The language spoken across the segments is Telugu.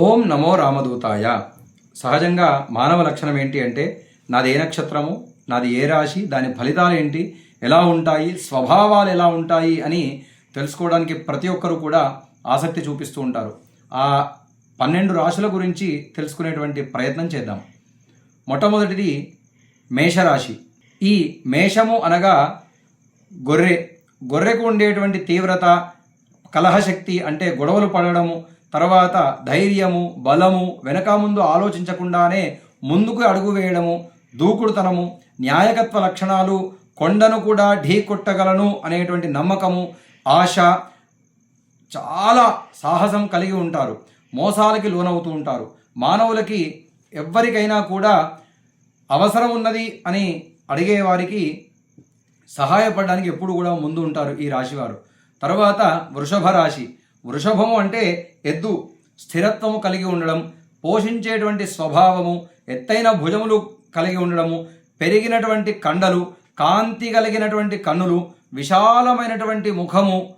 ఓం నమో రామదూతాయ. సహజంగా మానవ లక్షణం ఏంటి అంటే నాది ఏ నక్షత్రము నాది ఏ రాశి దాని ఫలితాలు ఏంటి ఎలా ఉంటాయి స్వభావాలు ఎలా ఉంటాయి అని తెలుసుకోవడానికి ప్రతి ఒక్కరూ కూడా ఆసక్తి చూపిస్తూ ఉంటారు. ఆ పన్నెండు రాశుల గురించి తెలుసుకునేటువంటి ప్రయత్నం చేద్దాం. మొట్టమొదటిది మేషరాశి. ఈ మేషము అనగా గొర్రె. గొర్రెకు ఉండేటువంటి తీవ్రత కలహశక్తి అంటే గొడవలు పడడము తర్వాత ధైర్యము బలము వెనక ముందు ఆలోచించకుండానే ముందుకు అడుగు వేయడము దూకుడుతనము న్యాయకత్వ లక్షణాలు కొండను కూడా ఢీ కొట్టగలను అనేటువంటి నమ్మకము ఆశ చాలా సాహసం కలిగి ఉంటారు. మోసాలకి లోనవుతూ ఉంటారు. మానవులకి ఎవ్వరికైనా కూడా అవసరం ఉన్నది అని అడిగే వారికి సహాయపడడానికి ఎప్పుడు కూడా ముందు ఉంటారు ఈ రాశివారు. తర్వాత వృషభ రాశి. వృషభము అంటే ఎద్దు స్థిరత్వము కలిగి ఉండడం పోషించేటువంటి స్వభావము ఎత్తైన భుజములు కలిగి ఉండడము పెరిగినటువంటి కండలు కాంతి కలిగినటువంటి కన్నులు విశాలమైనటువంటి ముఖము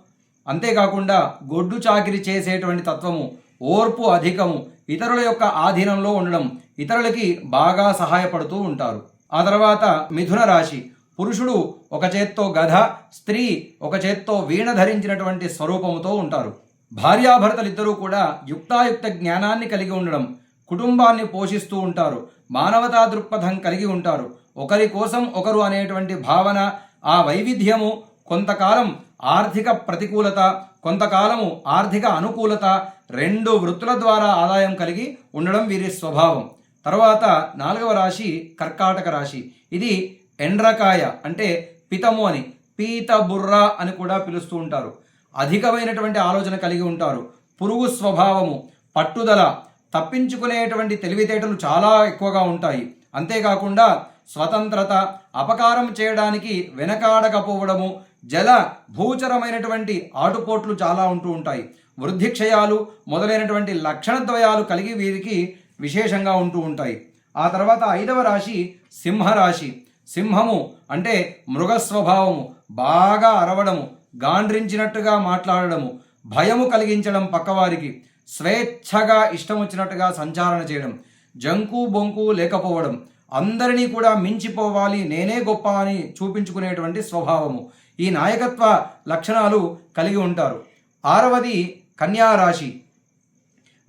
అంతేకాకుండా గొడ్డు చాకిరి చేసేటువంటి తత్వము ఓర్పు అధికము ఇతరుల యొక్క ఆధీనంలో ఉండడం ఇతరులకి బాగా సహాయపడుతూ ఉంటారు. ఆ తర్వాత మిథున రాశి పురుషుడు ఒక చేత్తో గధ స్త్రీ ఒక చేత్తో వీణ ధరించినటువంటి స్వరూపముతో ఉంటారు. భార్యాభర్తలిద్దరూ కూడా యుక్తాయుక్త జ్ఞానాన్ని కలిగి ఉండడం కుటుంబాన్ని పోషిస్తూ ఉంటారు మానవతా దృక్పథం కలిగి ఉంటారు. ఒకరి కోసం ఒకరు అనేటువంటి భావన ఆ వైవిధ్యము కొంతకాలం ఆర్థిక ప్రతికూలత కొంతకాలము ఆర్థిక అనుకూలత రెండు వృత్తుల ద్వారా ఆదాయం కలిగి ఉండడం వీరి స్వభావం. తర్వాత నాలుగవ రాశి కర్కాటక రాశి. ఇది ఎండ్రకాయ అంటే పితము అని పీతబుర్ర అని కూడా పిలుస్తూ ఉంటారు. అధికమైనటువంటి ఆలోచన కలిగి ఉంటారు. పురుగు స్వభావము పట్టుదల తప్పించుకునేటువంటి తెలివితేటలు చాలా ఎక్కువగా ఉంటాయి. అంతేకాకుండా స్వతంత్రత అపకారం చేయడానికి వెనకాడకపోవడము జల భూచరమైనటువంటి ఆటుపోట్లు చాలా ఉంటూ ఉంటాయి. వృద్ధిక్షయాలు మొదలైనటువంటి లక్షణద్వయాలు కలిగి వీరికి విశేషంగా ఉంటూ ఉంటాయి. ఆ తర్వాత ఐదవ రాశి సింహరాశి. సింహము అంటే మృగస్వభావము బాగా అరవడము గాండ్రించినట్టుగా మాట్లాడడము భయము కలిగించడం పక్కవారికి స్వేచ్ఛగా ఇష్టం వచ్చినట్టుగా సంచారణ చేయడం జంకు బొంకు లేకపోవడం అందరినీ కూడా మించిపోవాలి నేనే గొప్ప అని చూపించుకునేటువంటి స్వభావము. ఈ నాయకత్వ లక్షణాలు కలిగి ఉంటారు. ఆరవది కన్యారాశి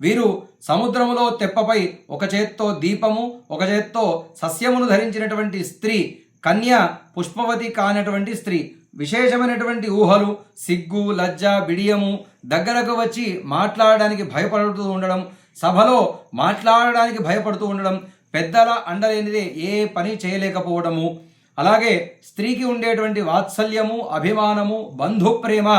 వీరు సముద్రములో తెప్పపై ఒక చేత్తో దీపము ఒక చేత్తో సస్యమును ధరించినటువంటి స్త్రీ కన్య పుష్పవతి కానటువంటి స్త్రీ. విశేషమైనటువంటి ఊహలు సిగ్గు లజ్జ బిడియము దగ్గరకు వచ్చి మాట్లాడడానికి భయపడుతూ ఉండడం సభలో మాట్లాడడానికి భయపడుతూ ఉండడం పెద్దల అండలేనిదే ఏ పని చేయలేకపోవడము అలాగే స్త్రీకి ఉండేటువంటి వాత్సల్యము అభిమానము బంధు ప్రేమ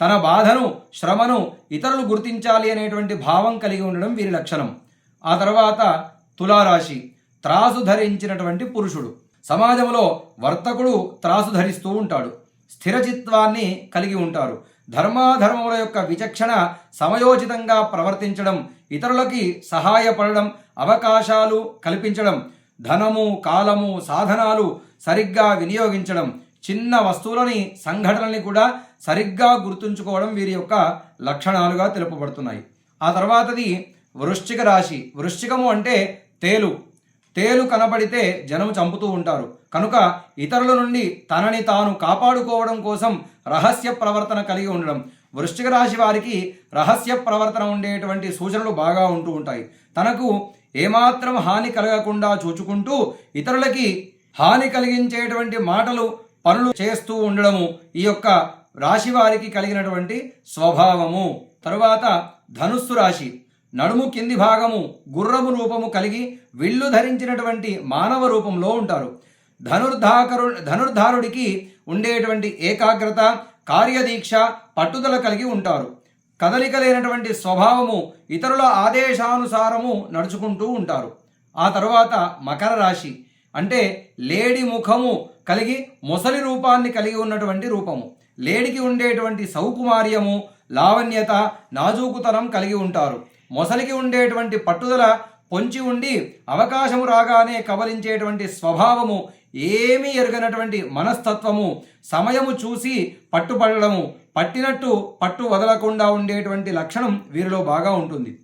తన బాధను శ్రమను ఇతరులు గుర్తించాలి అనేటువంటి భావం కలిగి ఉండడం వీరి లక్షణం. ఆ తర్వాత తులారాశి త్రాసు ధరించినటువంటి పురుషుడు. సమాజంలో వర్తకుడు త్రాసు ధరిస్తూ ఉంటాడు. స్థిరచిత్వాన్ని కలిగి ఉంటారు. ధర్మాధర్మముల యొక్క విచక్షణ సమయోచితంగా ప్రవర్తించడం ఇతరులకి సహాయపడడం అవకాశాలు కల్పించడం ధనము కాలము సాధనాలు సరిగ్గా వినియోగించడం చిన్న వస్తువులని సంఘటనల్ని కూడా సరిగ్గా గుర్తుంచుకోవడం వీరి యొక్క లక్షణాలుగా తెలుపబడుతున్నాయి. ఆ తర్వాతది వృశ్చిక రాశి. వృశ్చికము అంటే తేలు. తేలు కనబడితే జనం చంపుతూ ఉంటారు. కనుక ఇతరుల నుండి తనని తాను కాపాడుకోవడం కోసం రహస్య ప్రవర్తన కలిగి ఉండడం. వృశ్చిక రాశి వారికి రహస్య ప్రవర్తన ఉండేటువంటి సూచనలు బాగా ఉంటూ ఉంటాయి. తనకు ఏమాత్రం హాని కలగకుండా చూచుకుంటూ ఇతరులకి హాని కలిగించేటువంటి మాటలు పనులు చేస్తూ ఉండడము ఈ యొక్క రాశి వారికి కలిగినటువంటి స్వభావము. తరువాత ధనుస్సు రాశి. నడుము కింది భాగము గుర్రము రూపము కలిగి విల్లు ధరించినటువంటి మానవ రూపంలో ఉంటారు. ధనుర్ధాకరు ధనుర్ధారుడికి ఉండేటువంటి ఏకాగ్రత కార్యదీక్ష పట్టుదల కలిగి ఉంటారు. కదలిక లేనటువంటి స్వభావము ఇతరుల ఆదేశానుసారము నడుచుకుంటూ ఉంటారు. ఆ తరువాత మకర రాశి అంటే లేడి ముఖము కలిగి మొసలి రూపాన్ని కలిగి ఉన్నటువంటి రూపము. లేడికి ఉండేటువంటి సౌకుమార్యము లావణ్యత నాజూకుతనం కలిగి ఉంటారు. మొసలికి ఉండేటువంటి పట్టుదల పొంచి ఉండి అవకాశము రాగానే కబలించేటువంటి స్వభావము ఏమీ ఎరగనటువంటి మనస్తత్వము సమయము చూసి పట్టుపడడము పట్టినట్టు పట్టు వదలకుండా ఉండేటువంటి లక్షణం వీరిలో బాగా ఉంటుంది.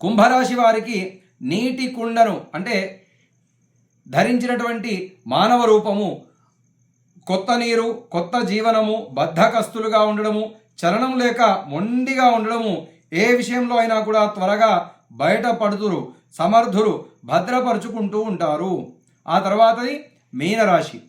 కుంభరాశి వారికి నీటి కుండను అంటే ధరించినటువంటి మానవ రూపము కొత్త నీరు కొత్త జీవనము బద్ధకస్తులుగా ఉండడము చలనం లేక మొండిగా ఉండడము ఏ విషయంలో అయినా కూడా త్వరగా బయటపడుతురు సమర్థులు భద్రపరుచుకుంటూ ఉంటారు. ఆ తర్వాతది మీనరాశి.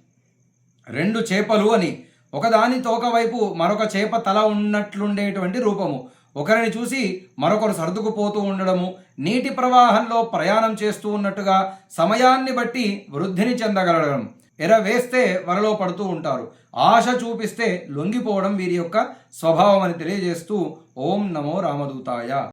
రెండు చేపలు అని. ఒకదాని తోక వైపు మరొక చేప తల ఉన్నట్లుండేటువంటి రూపము. ఒకరిని చూసి మరొకరు సర్దుకుపోతూ ఉండడము నీటి ప్రవాహంలో ప్రయాణం చేస్తూ ఉన్నట్టుగా సమయాన్ని బట్టి వృద్ధిని చెందగలగడం ఎర వేస్తే వరలో పడుతూ ఉంటారు. ఆశ చూపిస్తే లొంగిపోవడం వీరి యొక్క స్వభావం అని తెలియజేస్తూ ఓం నమో రామదూతాయ.